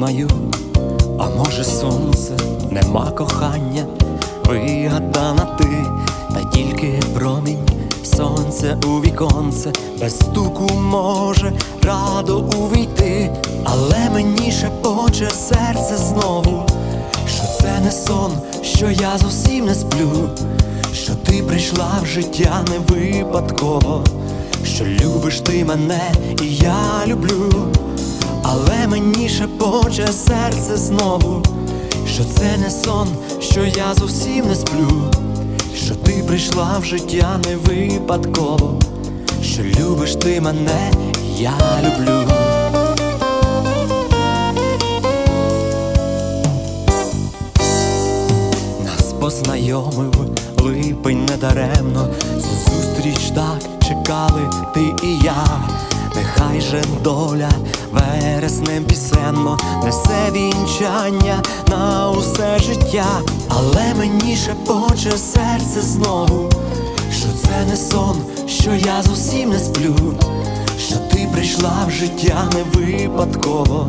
думаю, а може сонце? Нема кохання, вигадана ти, та тільки промінь, сонце у віконце, без стуку може радо увійти, але мені шепоче серце знову, що це не сон, що я зовсім не сплю, що ти прийшла в життя не випадково, що любиш ти мене і я люблю шепоче серце знову, що це не сон, що я зовсім не сплю, що ти прийшла в життя не випадково, що любиш ти мене, я люблю. Нас познайомив липень недаремно, цю зустріч доля вереснем пісенно несе вінчання на усе життя, але мені шепоче серце знову, що це не сон, що я зовсім не сплю, що ти прийшла в життя не випадково,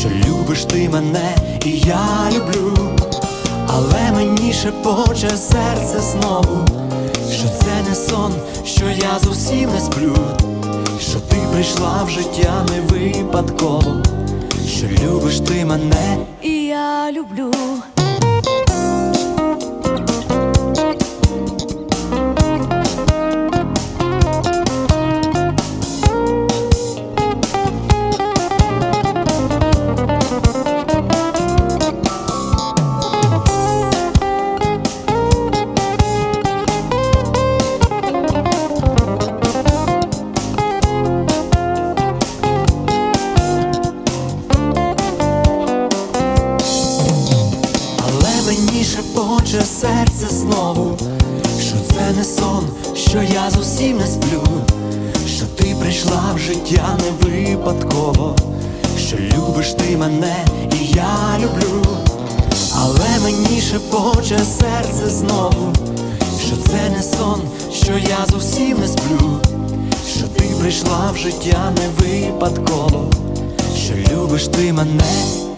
що любиш ти мене і я люблю. Але мені шепоче серце знову, що це не сон, що я зовсім не сплю, прийшла в життя не випадково, що любиш ти мене. і я люблю. Шепоче серце знову, що це не сон, що я зовсім не сплю, що ти прийшла в життя не випадково, що любиш ти мене і я люблю, але мені шепоче серце знову, що це не сон, що я зовсім не сплю, що ти прийшла в життя не випадково, що любиш ти мене.